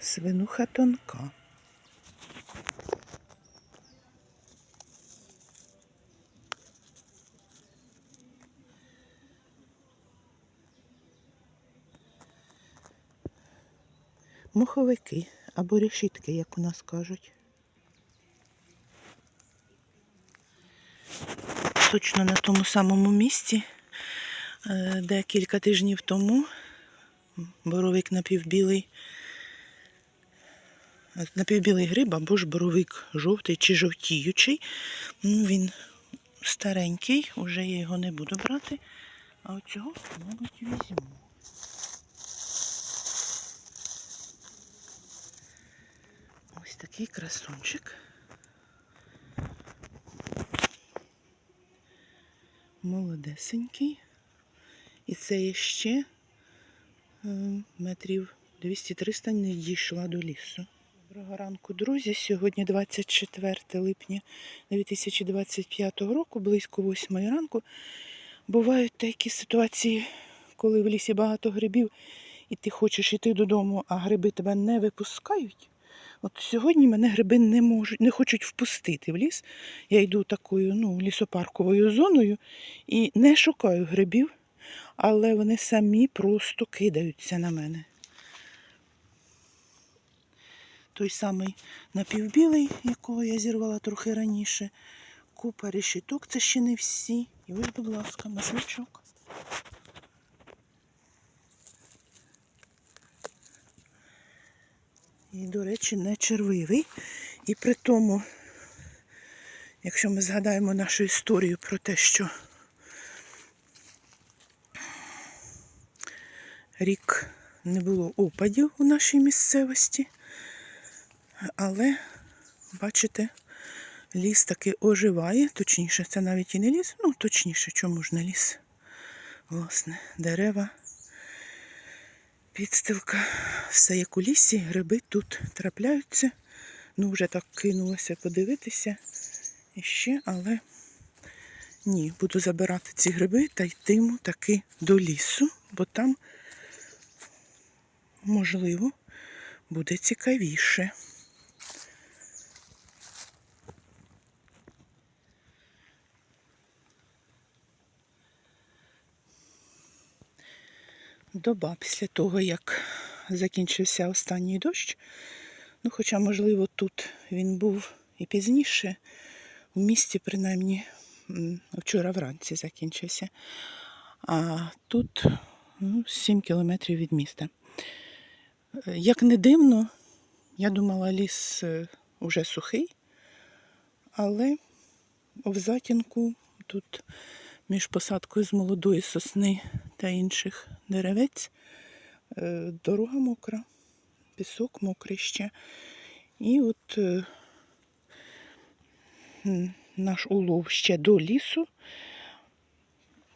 свинуха тонка. Муховики або решітки, як у нас кажуть. Точно на тому самому місці, е, де кілька тижнів тому боровик напівбілий, напівбілий гриб або ж боровик жовтий чи жовтіючий. Ну, він старенький, уже я його не буду брати. А оцього, мабуть, візьму. Ось такий красунчик. Молодесенький. І це ще е, метрів 200-300 не дійшла до лісу. Доброго ранку, друзі. Сьогодні 24 липня 2025 року, близько 8 ранку. Бувають такі ситуації, коли в лісі багато грибів, і ти хочеш йти додому, а гриби тебе не випускають. От сьогодні мене гриби не можуть, не хочуть впустити в ліс. Я йду такою ну, лісопарковою зоною і не шукаю грибів, але вони самі просто кидаються на мене. Той самий напівбілий, якого я зірвала трохи раніше. Купа решіток, це ще не всі. І ось, будь ласка, маслячок. І, до речі, не червивий. І при тому, якщо ми згадаємо нашу історію про те, що рік не було опадів у нашій місцевості, але, бачите, ліс таки оживає, точніше, це навіть і не ліс, ну, точніше, чому ж не ліс? Власне, дерева, підстилка, все як у лісі, гриби тут трапляються. Ну, вже так кинулося подивитися іще, але ні, буду забирати ці гриби та йтиму таки до лісу, бо там, можливо, буде цікавіше. Доба після того, як закінчився останній дощ. Ну, хоча, можливо, тут він був і пізніше, в місті, принаймні, вчора вранці закінчився. А тут ну, 7 кілометрів від міста. Як не дивно, я думала, ліс е, уже сухий, але в затінку тут між посадкою з молодої сосни та інших деревець е, дорога мокра, пісок мокрий ще. І от е, наш улов ще до лісу,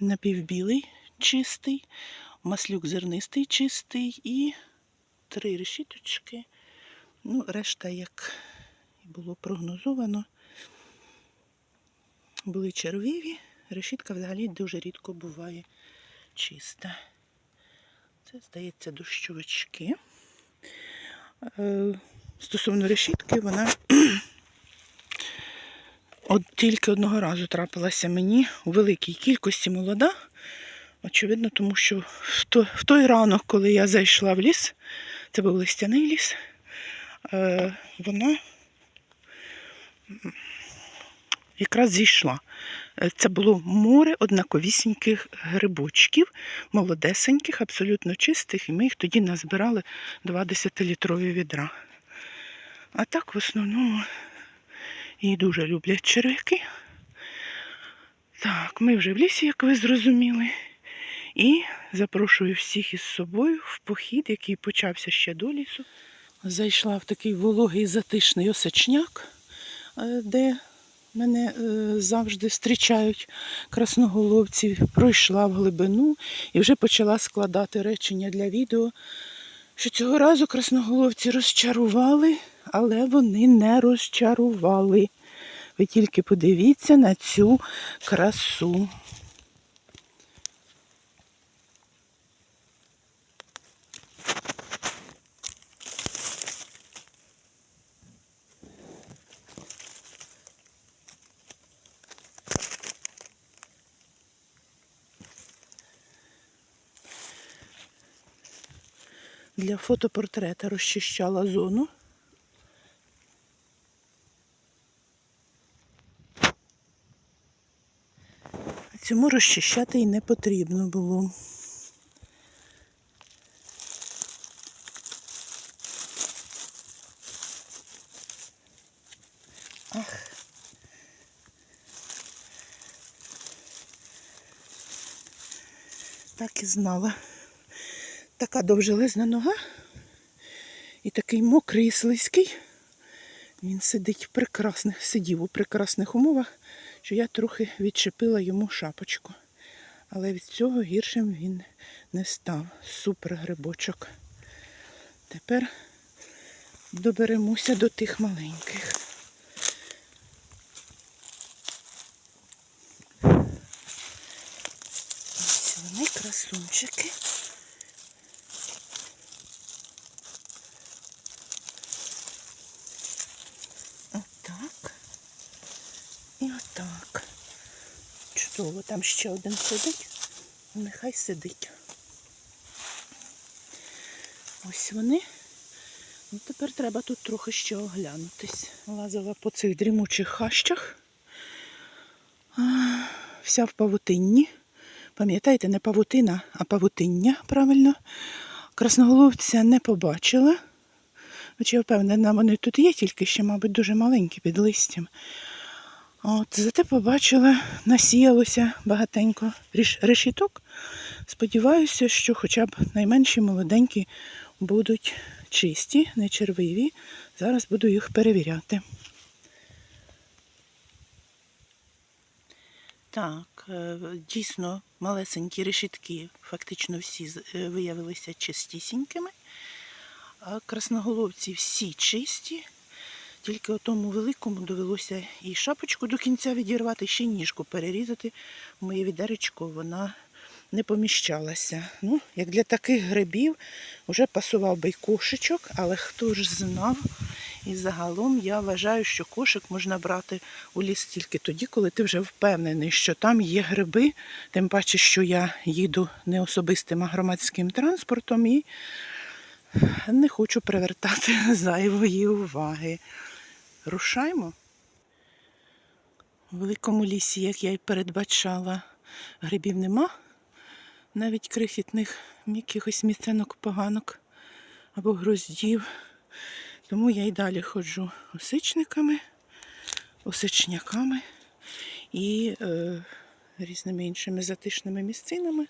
напівбілий чистий, маслюк зернистий чистий і три решіточки. Ну, решта, як було прогнозовано, були червиві. Решітка взагалі дуже рідко буває чиста. Це, здається, дощовички. Е, Стосовно решітки, вона от тільки одного разу трапилася мені у великій кількості молода. Очевидно, тому що в той, ранок, коли я зайшла в ліс, це був листяний ліс, е, вона якраз зійшла. Е, Це було море однаковісіньких грибочків, молодесеньких, абсолютно чистих, і ми їх тоді назбирали 2 10-літрові відра. А так в основному її дуже люблять черв'яки. Так, ми вже в лісі, як ви зрозуміли. І запрошую всіх із собою в похід, який почався ще до лісу. Зайшла в такий вологий затишний осечняк, е, де мене е, завжди зустрічають красноголовці. Пройшла в глибину і вже почала складати речення для відео, що цього разу красноголовці розчарували, але вони не розчарували. Ви тільки подивіться на цю красу. Для фотопортрета розчищала зону. А Цьому розчищати і не потрібно було. Ах. Так і знала. Така довжелезна нога і такий мокрий і слизький. Він сидить в прекрасних, сидів у прекрасних умовах, що я трохи відчепила йому шапочку. Але від цього гіршим він не став. Супер грибочок. Тепер доберемося до тих маленьких. Ось вони красунчики. Чудово, там ще один сидить. Нехай сидить. Ось вони. Ну, тепер треба тут трохи ще оглянутись. Лазила по цих дрімучих хащах. Вся в павутинні. Пам'ятаєте, не павутина, а павутиння, правильно. Красноголовця не побачила. Хоча я впевнена, вони тут є, тільки ще, мабуть, дуже маленькі під листям. От, зате побачила, насіялося багатенько решіток. Сподіваюся, що хоча б найменші молоденькі будуть чисті, не червиві. Зараз буду їх перевіряти. Так, е, дійсно малесенькі решітки, фактично всі е, виявилися чистісінькими. Красноголовці всі чисті. Тільки тому великому довелося і шапочку до кінця відірвати, ще ніжку перерізати. Моє відеречко вона не поміщалася. Ну, як для таких грибів вже пасував би й кошечок, але хто ж знав. І загалом я вважаю, що кошик можна брати у ліс тільки тоді, коли ти вже впевнений, що там є гриби. Тим паче, що я їду не особистим, а громадським транспортом і не хочу привертати зайвої уваги. Рушаймо. У великому лісі, як я й передбачала, грибів нема, навіть крихітних якихось міценок поганок або гроздів. Тому я й далі ходжу осичниками, осичняками і е, різними іншими затишними місцинами.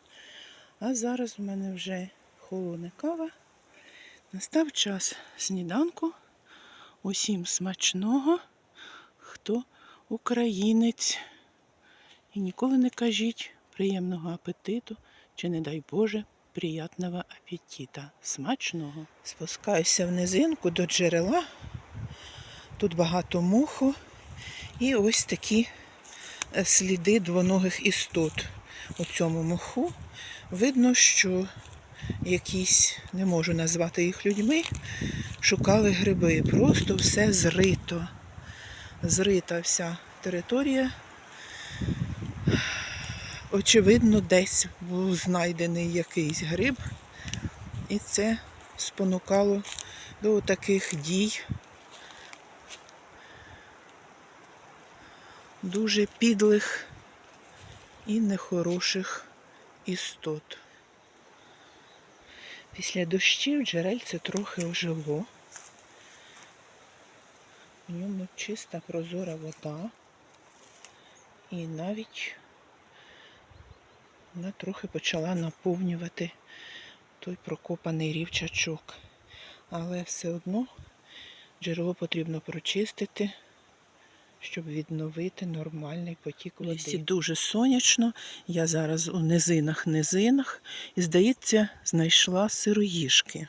А зараз в мене вже холодна кава. Настав час сніданку. Усім смачного, хто українець. І ніколи не кажіть приємного апетиту чи, не дай Боже, приятного апетита. Смачного. Спускаюся в низинку до джерела. Тут багато моху. І ось такі е, сліди двоногих істот у цьому моху. Видно, що якісь, не можу назвати їх людьми, шукали гриби. Просто все зрито. Зрита вся територія. Очевидно, десь був знайдений якийсь гриб, і це спонукало до таких дій. Дуже підлих і нехороших істот. Після дощів джерельце трохи ожило. В ньому чиста прозора вода. І навіть вона трохи почала наповнювати той прокопаний рівчачок. Але все одно джерело потрібно прочистити, щоб відновити нормальний потік води. Лісі дуже сонячно. Я зараз у низинах-низинах і, здається, знайшла сироїжки.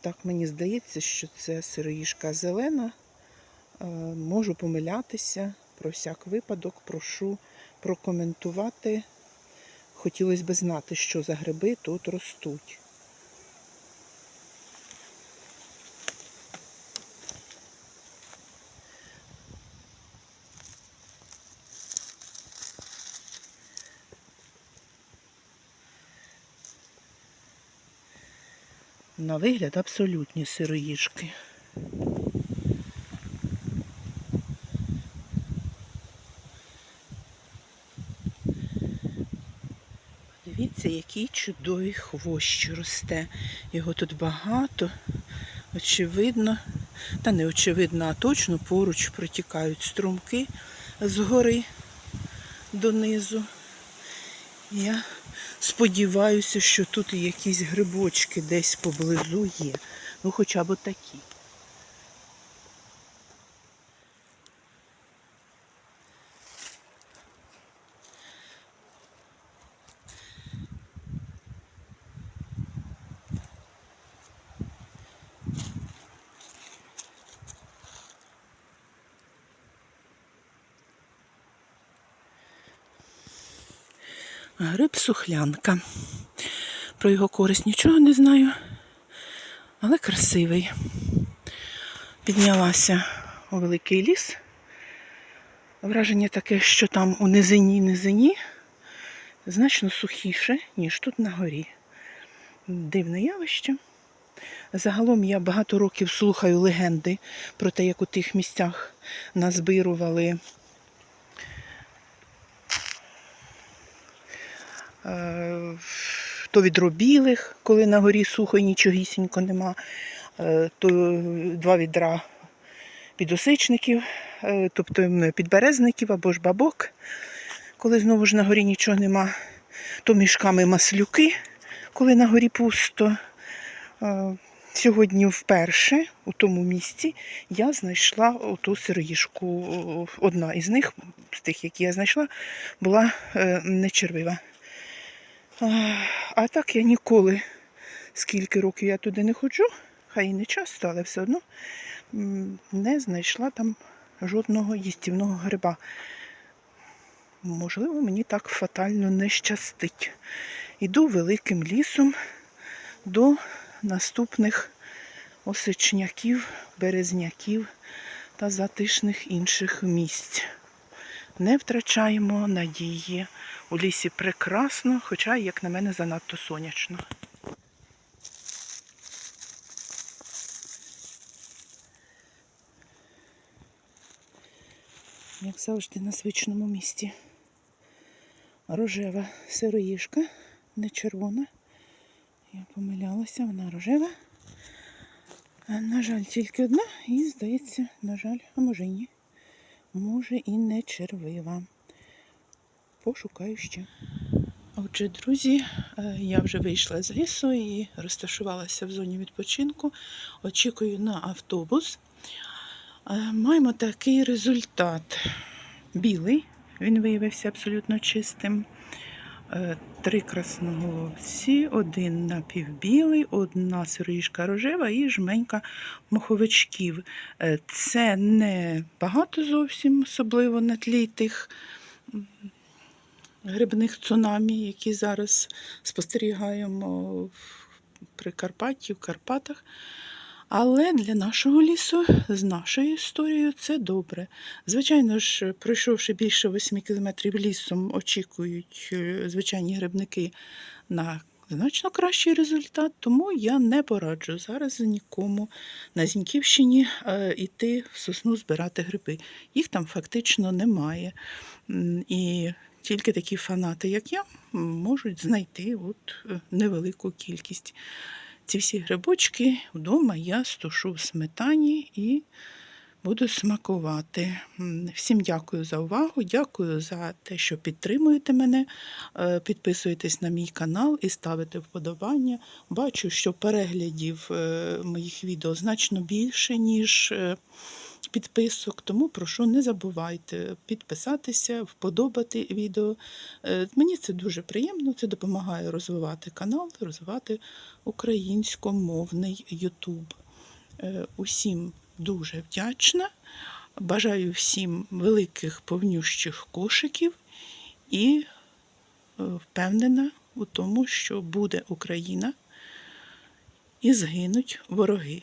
Так мені здається, що це сироїжка зелена. Е, Можу помилятися. Про всяк випадок прошу прокоментувати хотілося б знати, що за гриби тут ростуть. На вигляд абсолютні сироїжки. Дивіться, який чудовий хвощ росте. Його тут багато. Очевидно, та не очевидно, а точно поруч протікають струмки з гори донизу. Я сподіваюся, що тут якісь грибочки десь поблизу є. Ну хоча б такі. Гриб сухлянка. Про його користь нічого не знаю, але красивий. Піднялася у великий ліс. Враження таке, що там у низині низині значно сухіше, ніж тут на горі. Дивне явище. Загалом я багато років слухаю легенди про те, як у тих місцях назбирували то від робілих, коли на горі сухо і нічогісінько нема, е, то два відра підосичників, е, тобто підберезників або ж бабок, коли знову ж на горі нічого нема, то мішками маслюки, коли на горі пусто. Е, Сьогодні вперше у тому місці я знайшла оту сироїжку. Одна із них, з тих, які я знайшла, була е, не червива. А, так я ніколи, скільки років я туди не ходжу, хай і не часто, але все одно не знайшла там жодного їстівного гриба. Можливо, мені так фатально не щастить. Іду великим лісом до наступних осичняків, березняків та затишних інших місць. Не втрачаємо надії. У лісі прекрасно, хоча, як на мене, занадто сонячно. Як завжди на звичному місці. Рожева сироїжка, не червона. Я помилялася, вона рожева. На жаль, тільки одна і, здається, на жаль, а може ні. Може і не червива. Пошукаю ще. Отже, друзі, е, я вже вийшла з лісу і розташувалася в зоні відпочинку. Очікую на автобус. Е, Маємо такий результат. Білий, він виявився абсолютно чистим. Три красноголовці, один напівбілий, одна сироїжка рожева і жменька моховичків. Е, Це не багато зовсім, особливо на тлі тих грибних цунамі, які зараз спостерігаємо в Прикарпатті, в Карпатах. Але для нашого лісу, з нашою історією, це добре. Звичайно ж, пройшовши більше 8 кілометрів лісом, очікують е, звичайні грибники на значно кращий результат, тому я не пораджу зараз нікому на Зіньківщині е, йти в сосну збирати гриби. Їх там фактично немає. І тільки такі фанати, як я, можуть знайти от е, невелику кількість. Ці всі грибочки вдома я стушу в сметані і буду смакувати. Всім дякую за увагу, дякую за те, що підтримуєте мене. Підписуйтесь Підписуєтесь на мій канал і ставите вподобання. Бачу, що переглядів е, моїх відео значно більше, ніж е, підписок, тому прошу не забувайте підписатися, вподобати відео. Е, Мені це дуже приємно, це допомагає розвивати канал, розвивати українськомовний Ютуб. Е, Усім дуже вдячна. Бажаю всім великих повнющих кошиків і впевнена у тому, що буде Україна і згинуть вороги.